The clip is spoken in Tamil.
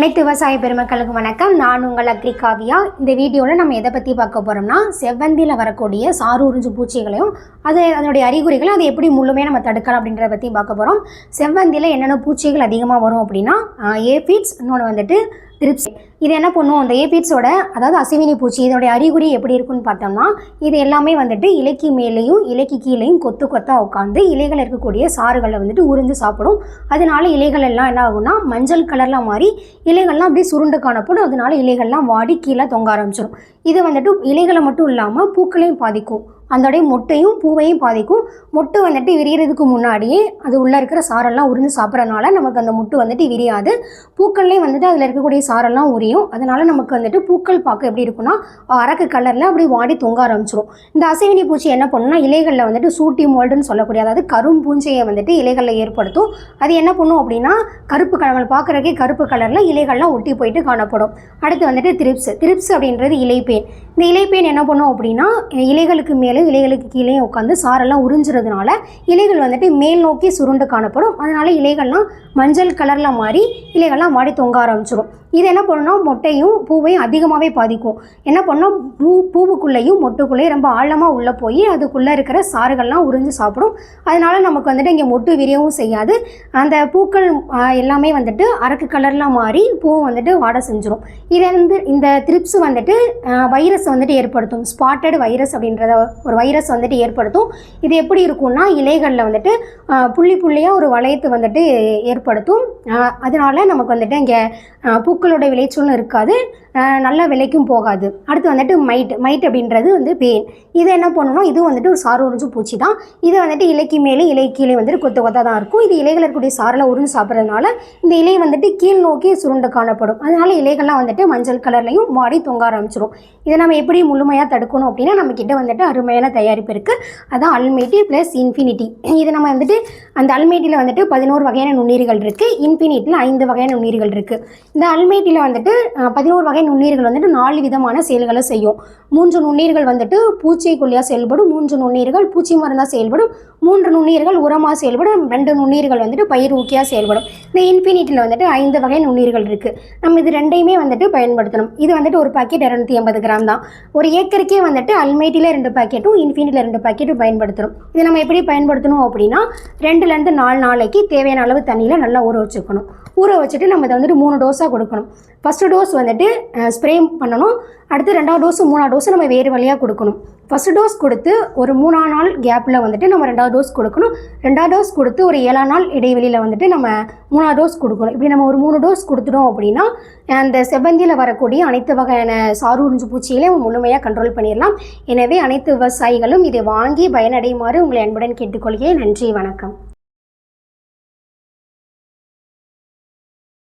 அனைத்து விவசாய பெருமக்களுக்கு வணக்கம். நான் உங்கள் அக்ரிகாவியா இந்த வீடியோவில் நம்ம எதை பற்றி பார்க்க போகிறோம்னா செவ்வந்தியில் வரக்கூடிய சாறு உறிஞ்சு பூச்சிகளையும் அது அதனுடைய அறிகுறிகளை அதை எப்படி முழுமையாக நம்ம தடுக்கலாம் அப்படின்றத பற்றி பார்க்க போகிறோம் செவ்வந்தியில் என்னென்ன பூச்சிகள் அதிகமாக வரும் அப்படின்னா ஏபிட்ஸ் இன்னொன்று வந்துட்டு த்ரிப்ஸ் இது என்ன பண்ணும்? அந்த ஏபிட்ஸோட அதாவது அசிவினி பூச்சி இதோடைய அறிகுறி எப்படி இருக்குன்னு பார்த்தோம்னா இது எல்லாமே வந்துட்டு இலைக்கு மேலேயும் இலைக்கு கீழேயும் கொத்து கொத்தாக உட்காந்து இலைகள் இருக்கக்கூடிய சாறுகளை வந்துட்டு உறிஞ்சு சாப்பிடும். அதனால இலைகள் எல்லாம் என்ன ஆகும்னா மஞ்சள் கலரில் மாறி இலைகள்லாம் அப்படியே சுருண்டு காணப்படும். அதனால இலைகள்லாம் வாடி கீழே தொங்க ஆரம்பிச்சிடும் இது வந்துட்டு இலைகளை மட்டும் இல்லாமல் பூக்களையும் பாதிக்கும். அதோடைய மொட்டையும் பூவையும் பாதிக்கும். மொட்டு வந்துட்டு விரியறதுக்கு முன்னாடியே அது உள்ளே இருக்கிற சாரெல்லாம் உறிஞ்சு சாப்பிட்றனால நமக்கு அந்த மொட்டு வந்துட்டு விரியாது. பூக்கள்லேயும் வந்துட்டு அதில் இருக்கக்கூடிய சாரெல்லாம் உரியும். அதனால் நமக்கு வந்துட்டு பூக்கள் பார்க்க எப்படி இருக்கும்னா அரக்கு கலரில் அப்படி வாடி தொங்க ஆரம்பிச்சிடும் இந்த அசைவினி பூச்சி என்ன பண்ணுன்னா இலைகளில் வந்துட்டு சூட்டி மோல்டுன்னு சொல்லக்கூடிய அதாவது கரும் பூஞ்சையை வந்துட்டு இலைகளில் ஏற்படுத்தும். அது என்ன பண்ணும் அப்படின்னா கருப்பு கலர் பார்க்குறக்கே கருப்பு கலரில் இலைகள்லாம் ஒட்டி போயிட்டு காணப்படும். அடுத்து வந்துட்டு திரிப்ஸ். திரிப்ஸ் அப்படின்றது இலைப்பேன். இந்த இலைப்பேன் என்ன பண்ணும் அப்படின்னா இலைகளுக்கு மேலே இலைகளுக்கு கீழே உட்காந்து சாரெல்லாம் உறிஞ்சுறதுனால இலைகள் வந்துட்டு மேல் நோக்கி சுருண்டு காணப்படும். அதனால இலைகள்லாம் மஞ்சள் கலரில் மாறி இலைகள்லாம் மாடி தொங்க ஆரம்பிச்சிடும் இது என்ன பண்ணுன்னா மொட்டையும் பூவையும் அதிகமாகவே பாதிக்கும். என்ன பண்ணோம்? பூ பூவுக்குள்ளேயும் மொட்டுக்குள்ளேயும் ரொம்ப ஆழமாக உள்ளே போய் அதுக்குள்ளே இருக்கிற சாறுகள்லாம் உறிஞ்சு சாப்பிடும். அதனால நமக்கு வந்துட்டு இங்கே மொட்டு விரியவும் செய்யாது. அந்த பூக்கள் எல்லாமே வந்துட்டு அரக்கு கலரில் மாறி பூ வந்துட்டு வாட செஞ்சிடும் இது வந்து இந்த த்ரிப்ஸ் வந்துட்டு வைரஸ் வந்துட்டு ஏற்படுத்தும். ஸ்பாட்டட் வைரஸ் அப்படின்றத ஒரு வைரஸ் வந்துட்டு ஏற்படுத்தும். இது எப்படி இருக்கும்னா இலைகளில் வந்துட்டு புள்ளி புள்ளியாக ஒரு வளையத்தை வந்துட்டு ஏற்படுத்தும். அதனால நமக்கு வந்துட்டு இங்கே பூக்களோட விளைச்சலும் இருக்காது. நல்ல விலைக்கும் போகாது. அடுத்து வந்துட்டு மைட் மைட் அப்படின்றது வந்து பேன். இது என்ன பண்ணணும்? இது வந்துட்டு ஒரு சாறு உறிஞ்சு பூச்சி தான். இது வந்துட்டு இலைக்கு மேலே இலை கீழே வந்துட்டு கொத்து கொத்தாக தான் இருக்கும். இது இலைகள் இருக்கக்கூடிய சாரில் உறிஞ்சு சாப்பிட்றதுனால இந்த இலை வந்துட்டு கீழ் நோக்கி சுருண்டு காணப்படும். அதனால இலைகள்லாம் வந்துட்டு மஞ்சள் கலர்லையும் மாடி தொங்க ஆரம்பிச்சிடும் இதை நம்ம எப்படி முழுமையாக தடுக்கணும் அப்படின்னா நம்ம கிட்ட வந்துட்டு அருமையான தயாரிப்பு இருக்குது அதான் அல்மேட்டி ப்ளஸ் இன்ஃபினிட்டி இது நம்ம வந்துட்டு அந்த அல்மேட்டியில் வந்துட்டு பதினோரு வகையான நுண்ணீர்கள் இருக்குது இன்ஃபினிட்டியில் ஐந்து வகையான நுண்ணீர்கள் இருக்குது இந்த அல்மேட்டியில் வந்துட்டு பதினோரு வகை நுண்ணீர்கள் வந்துட்டு நாலு விதமான செயல்களை செய்யும். மூன்று நுண்ணீர்கள் வந்துட்டு பூச்சிக்கொல்லியாக செயல்படும். மூன்று நுண்ணீர்கள் பூச்சி மருந்தாக செயல்படும். மூன்று நுண்ணீர்கள் உரமாக செயல்படும் ரெண்டு நுண்ணீர்கள் வந்துட்டு பயிர் ஊக்கியாக செயல்படும். இந்த இன்ஃபினிட்டியில் வந்துட்டு ஐந்து வகை நுண்ணீர்கள் இருக்குது நம்ம இது ரெண்டையுமே வந்துட்டு பயன்படுத்தணும். இது வந்துட்டு ஒரு பாக்கெட் இரநூத்தி ஐம்பது கிராம் தான். ஒரு ஏக்கருக்கே வந்துட்டு அல்மேட்டியில் ரெண்டு பாக்கெட்டும் இன்ஃபினிட்டியில் ரெண்டு பாக்கெட்டும் பயன்படுத்தணும். இது நம்ம எப்படி பயன்படுத்தணும் அப்படின்னா ரெண்டுலேருந்து நாலு நாளைக்கு தேவையான அளவு தண்ணியில் நல்லா ஊற வச்சுக்கணும். ஊற வச்சுட்டு நம்ம இதை வந்துட்டு மூணு டோஸாக கொடுக்கணும். ஃபஸ்ட்டு டோஸ் வந்துட்டு ஸ்ப்ரே பண்ணணும். அடுத்து ரெண்டாவது டோஸு மூணாவது டோஸு நம்ம வேறு வழியாக கொடுக்கணும். ஃபஸ்ட்டு டோஸ் கொடுத்து ஒரு மூணா நாள் கேப்பில் வந்துட்டு நம்ம ரெண்டாவது டோஸ் கொடுக்கணும். ரெண்டாவது டோஸ் கொடுத்து ஒரு ஏழாம் நாள் இடைவெளியில் வந்துட்டு நம்ம மூணாவது டோஸ் கொடுக்கணும். இப்படி நம்ம ஒரு மூணு டோஸ் கொடுத்துட்டோம் அப்படின்னா அந்த செவ்வந்தியில் வரக்கூடிய அனைத்து வகையான சாறு உறிஞ்சு பூச்சிகளையும் நம்ம முழுமையாக கண்ட்ரோல் பண்ணிடலாம். எனவே அனைத்து விவசாயிகளும் இதை வாங்கி பயனடையுமாறு உங்களை அன்புடன் கேட்டுக்கொள்கிறேன். நன்றி வணக்கம்.